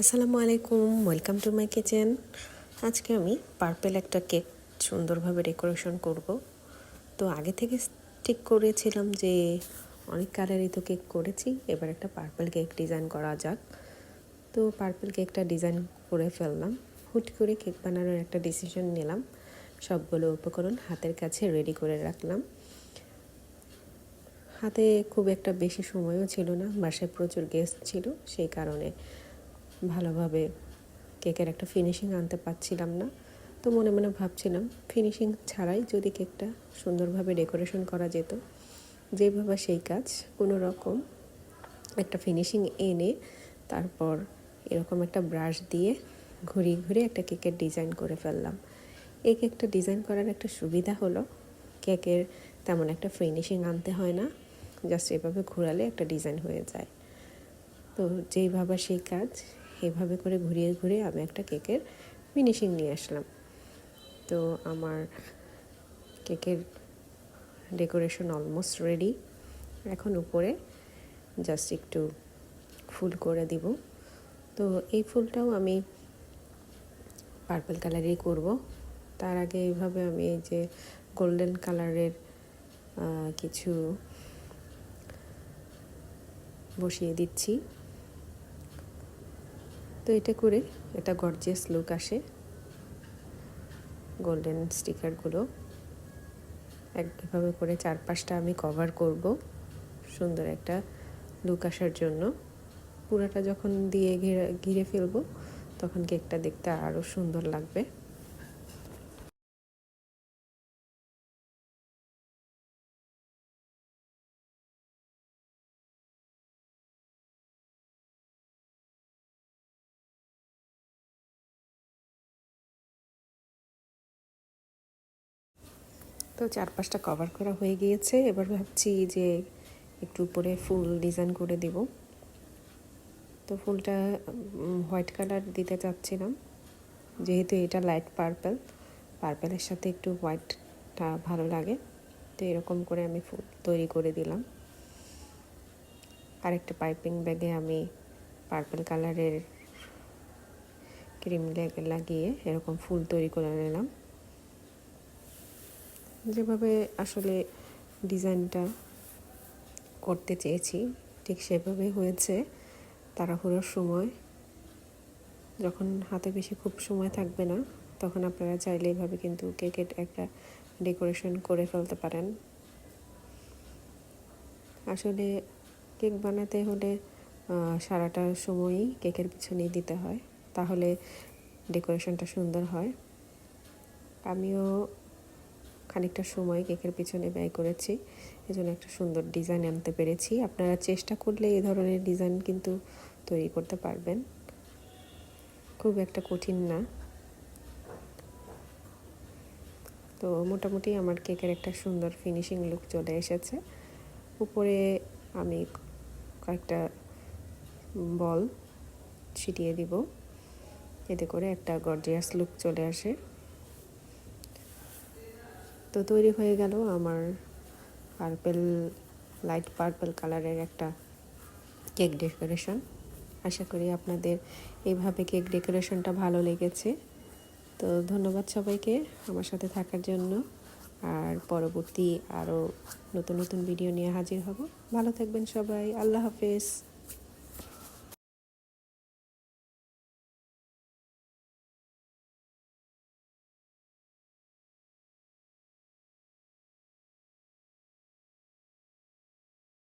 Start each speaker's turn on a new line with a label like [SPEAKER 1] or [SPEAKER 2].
[SPEAKER 1] আসসালামু আলাইকুম welcome to my kitchen আজকে আমি পার্পেল একটা কেক সুন্দরভাবে ডেকোরেশন করব। তো আগে থেকে ঠিক করেছিলাম যে অনেক কালারই তো কেক করেছি, এবার একটা পার্পেল কেক ডিজাইন করা যাক। তো পার্পেল কেকটা ডিজাইন করে ফেললাম। হুট করে কেক বানানোর একটা ডিসিশন নিলাম। সবগুলো উপকরণ হাতের কাছে রেডি করে রাখলাম। হাতে খুব একটা বেশি সময়ও ছিল না, বাসায় প্রচুর গেস্ট ছিল, সেই কারণে ভালোভাবে কেকের একটা ফিনিশিং আনতে পারছিলাম না। তো মনে মনে ভাবছিলাম ফিনিশিং ছাড়াই যদি কেকটা সুন্দরভাবে ডেকোরেশন করা যেত। যেভাবে সেই কাজ কোনো রকম একটা ফিনিশিং এনে তারপর এরকম একটা ব্রাশ দিয়ে ঘুরিয়ে ঘুরিয়ে একটা কেকের ডিজাইন করে ফেললাম। এই কেকটা ডিজাইন করার একটা সুবিধা হলো, কেকের তেমন একটা ফিনিশিং আনতে হয় না জাস্ট এভাবে ঘোরালে একটা ডিজাইন হয়ে যায়। তো যেইভাবে সেই কাজ এভাবে করে ঘুরিয়ে ঘুরিয়ে আমি একটা কেকের ফিনিশিং নিয়ে আসলাম। তো আমার কেকের ডেকোরেশন অলমোস্ট রেডি এখন উপরে জাস্ট একটু ফুল করে দিব। তো এই ফুলটাও আমি পার্পল কালারই করব। তার আগে এইভাবে আমি এই যে গোল্ডেন কালারের কিছু বসিয়ে দিচ্ছি। তো এটা করে এটা গর্জিয়াস লুক আসে। গোল্ডেন স্টিকারগুলো একভাবে করে চারপাশটা আমি কভার করব। সুন্দর একটা লুক আসার জন্য। পুরাটা যখন দিয়ে ঘিরে ঘিরে ফেলব, তখন কেকটা দেখতে আরও সুন্দর লাগবে। তো চারপাশটা কভার করা হয়ে গিয়েছে। এবার ভাবছি যে একটু উপরে ফুল ডিজাইন করে দেব। তো ফুলটা হোয়াইট কালার দিতে চাচ্ছিলাম। যেহেতু এটা লাইট পার্পেল পার্পেলের সাথে একটু হোয়াইটটা ভালো লাগে। তো এরকম করে আমি ফুল তৈরি করে দিলাম। আরেকটা পাইপিং ব্যাগে আমি পার্পেল কালারের ক্রিম লাগিয়ে এরকম ফুল তৈরি করে নিলাম। যেভাবে আসলে ডিজাইনটা করতে চেয়েছি, ঠিক সেভাবে হয়েছে তাড়াহুড়োর সময়। যখন হাতে বেশি খুব সময় থাকবে না, তখন আপনারা চাইলে এইভাবে কিন্তু কেকের একটা ডেকোরেশন করে ফেলতে পারেন। আসলে কেক বানাতে হলে সারাটা সময়ই কেকের পিছনেই দিতে হয়, তাহলে ডেকোরেশনটা সুন্দর হয়। আমিও খানিকটা সময় কেকের পিছনে ব্যয় করেছি। এজন্য একটা সুন্দর ডিজাইন আনতে পেরেছি। আপনারা চেষ্টা করলে এই ধরনের ডিজাইন কিন্তু তৈরি করতে পারবেন। খুব একটা কঠিন না। তো মোটামুটি আমার কেকের একটা সুন্দর ফিনিশিং লুক চলে এসেছে। উপরে আমি কয়েকটা বল ছিটিয়ে দিব। এতে করে একটা গর্জিয়াস লুক চলে আসে। তো তৈরি হয়ে গেল আমার পার্পেল লাইট পার্পেল কালারের একটা কেক ডেকোরেশন আশা করি আপনাদের এইভাবে কেক ডেকোরেশনটা ভালো লেগেছে। তো ধন্যবাদ সবাইকে আমার সাথে থাকার জন্য। আর পরবর্তী আরও নতুন নতুন ভিডিও নিয়ে হাজির হব। ভালো থাকবেন সবাই। আল্লাহ হাফেজ।